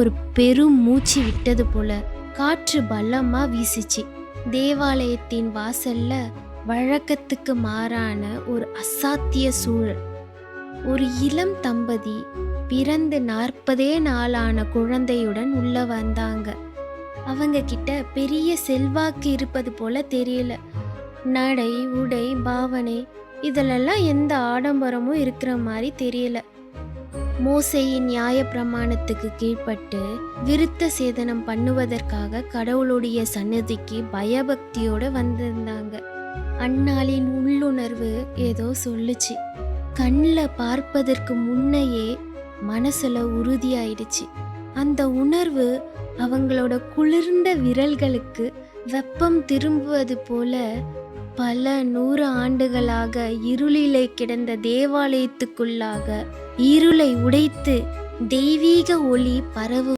ஒரு பெரும் மூச்சு விட்டது போல காற்று பலமா வீசிச்சு. தேவாலயத்தின் வாசல்ல வழக்கத்துக்கு மாறான ஒரு அசாத்திய சூழல். ஒரு இளம் தம்பதி பிறந்து நாற்பதே நாளான குழந்தையுடன் உள்ள வந்தாங்க. அவங்க கிட்ட பெரிய செல்வாக்கு இருப்பது போல தெரியல. நடை உடை பாவனை இதிலெல்லாம் எந்த ஆடம்பரமும் இருக்கிற மாதிரி தெரியல. மோசையின் நியாய பிரமாணத்துக்கு கீழ்ப்பட்டு விருத்த சேதனம் பண்ணுவதற்காக கடவுளுடைய சன்னதிக்கு பயபக்தியோட வந்திருந்தாங்க. அன்னாளின் உள்ளுணர்வு ஏதோ சொல்லுச்சு. கண்ணில் பார்ப்பதற்கு முன்னையே மனசுல உறுதியாயிடுச்சு. அந்த உணர்வு அவங்களோட குளிர்ந்த விரல்களுக்கு வெப்பம் திரும்புவது போல பல நூறு ஆண்டுகளாக இருளிலே கிடந்த தேவாலயத்துக்குள்ளாக இருளை உடைத்து தெய்வீக ஒளி பரவு